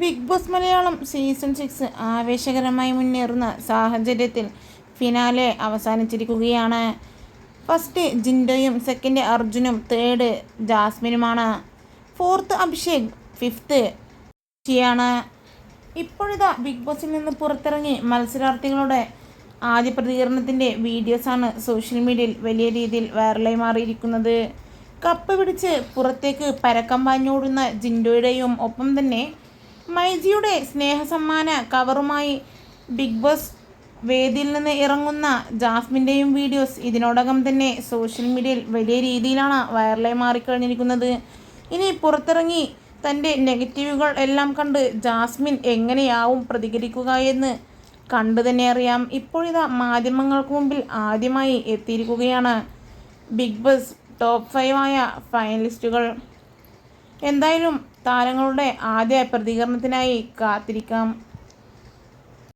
Big Boss Malayalam season six ആവേശകരമായി മുന്നേറുന്ന സാഹചര്യത്തിൽ finale അവസാനിച്ചിരിക്കുകയാണ്. ഫസ്റ്റ് ജിൻഡോയും സെക്കൻഡ് അർജുനും തേർഡ് ജാസ്മിനുമാണ്. ഫോർത്ത് അഭിഷേക് ഫിഫ്ത്ത് ഷിയാണ്. ഇപ്പോഴിതാ ബിഗ് ബോസിൽ നിന്ന് പുറത്തിറങ്ങി മത്സരാർത്ഥികളുടെ ആദ്യ പ്രതികരണത്തിന്റെ വീഡിയോസാണ് സോഷ്യൽ മീഡിയയിൽ വലിയ രീതിയിൽ വൈറലായി മാറിയിരിക്കുന്നത്. കപ്പ് പിടിച്ച് പുറത്തേക്ക് പരക്കം പാഞ്ഞോടുന്ന ജിൻഡോയുടെയും ഒപ്പം തന്നെ മൈജിയുടെ സ്നേഹസമ്മാന കവറുമായി ബിഗ് ബോസ് വേദിയിൽ നിന്ന് ഇറങ്ങുന്ന ജാസ്മിന്റെയും വീഡിയോസ് ഇതിനോടകം തന്നെ സോഷ്യൽ മീഡിയയിൽ വലിയ രീതിയിലാണ് വൈറലായി മാറിക്കഴിഞ്ഞിരിക്കുന്നത്. ഇനി പുറത്തിറങ്ങി തന്റെ നെഗറ്റീവുകൾ എല്ലാം കണ്ട് ജാസ്മിൻ എങ്ങനെയാവും പ്രതികരിക്കുക എന്ന് കണ്ടു തന്നെ അറിയാം. ഇപ്പോഴിതാ മാധ്യമങ്ങൾക്ക് മുമ്പിൽ ആദ്യമായി എത്തിയിരിക്കുകയാണ് ബിഗ് ബോസ് ടോപ്പ് ഫൈവ് ആയ ഫൈനലിസ്റ്റുകൾ. എന്തായാലും താരങ്ങളുടെ ആദ്യ പ്രതികരണത്തിനായി കാത്തിരിക്കാം.